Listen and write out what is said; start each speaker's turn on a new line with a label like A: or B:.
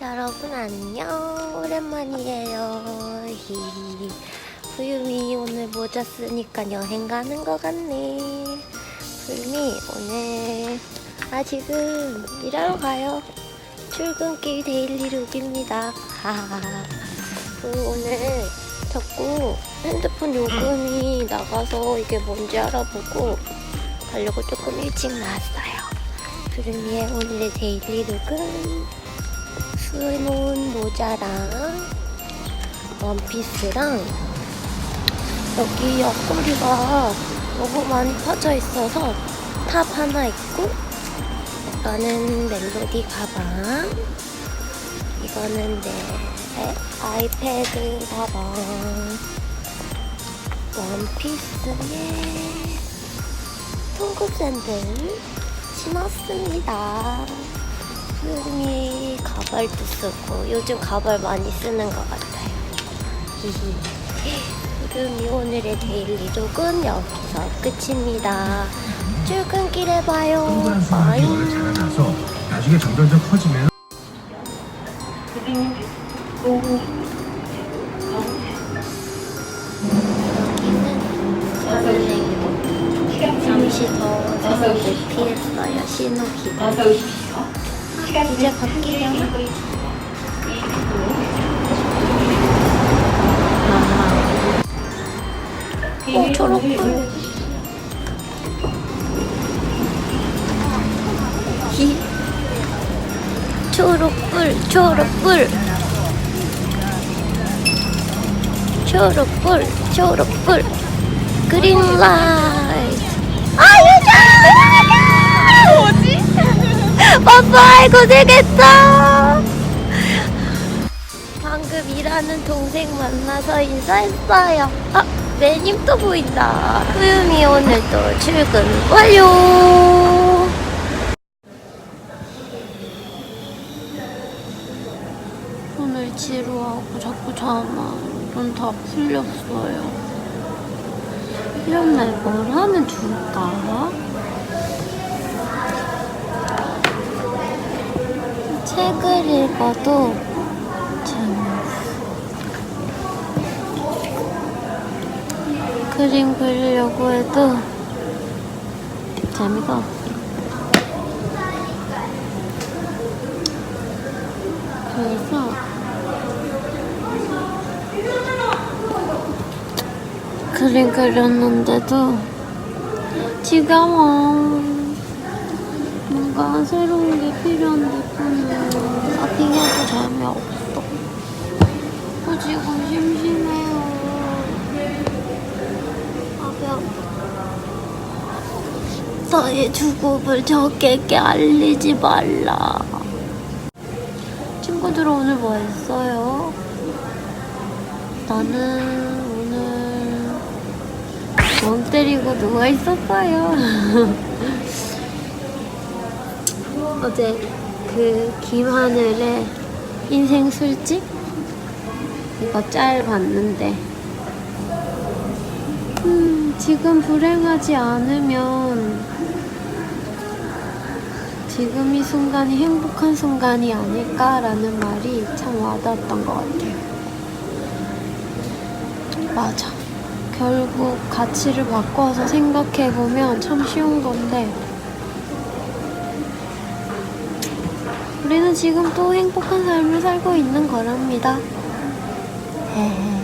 A: 여러분 안녕. 오랜만이에요. 후유미 오늘 모자 쓰니까 여행 가는 것 같네. 후유미 오늘 아 지금 일하러 가요. 출근길 데일리 룩입니다. 하하하. 그리고 오늘 자꾸 핸드폰 요금이 나가서 이게 뭔지 알아보고 가려고 조금 일찍 나왔어요. 후유미의 오늘의 데일리 룩은 수놓은 모자랑 원피스랑 여기 옆구리가 너무 많이 퍼져 있어서 탑 하나 있고 이거는 멜로디 가방 이거는 내 아이패드 가방 원피스에 통굽 샌들 신었습니다. 가발도 쓰고 요즘 가발 많이 쓰는 것 같아요. 그럼 오늘의 데일리룩은 여기서 끝입니다. 출근길에 봐요. 바이.
B: 자라나서 나중에 점점 점 커지면
A: 여기는 잠시 더워서 피했어요. 신호기가.
C: 어서 오십시오. 시간
A: 이제 바뀌려나? 어, 초록불. 히. 초록불, 초록불. 초록불, 초록불. 그린 라이트. 아, 유자! 뭐지? 아빠, 고생했어! 방금 일하는 동생 만나서 인사했어요. 아, 매님 또 보인다. 후유미 오늘도 출근 완료! 오늘 지루하고 자꾸 자나. 눈다 풀렸어요. 이런 날 뭘 하면 좋을까? 책을 읽어도 재미없어. 그림 그리려고 해도 재미가 없어. 그래서 그림 그렸는데도 지겨워. 뭔가 새로운 게 필요한데 저는 서핑해도 재미없어. 저 지금 심심해요. 아, 배 아파. 나의 죽음을 적에게 알리지 말라. 친구들 오늘 뭐 했어요? 나는 오늘 멍 때리고 누워 있었어요. 어제 그 김하늘의 인생 술집 이거 짤 봤는데 음, 지금 불행하지 않으면 지금 이 순간이 행복한 순간이 아닐까라는 말이 참 와닿았던 것 같아요. 맞아. 결국 가치를 바꿔서 생각해보면 참 쉬운 건데 우리는 지금 또 행복한 삶을 살고 있는 거랍니다. 헤헤.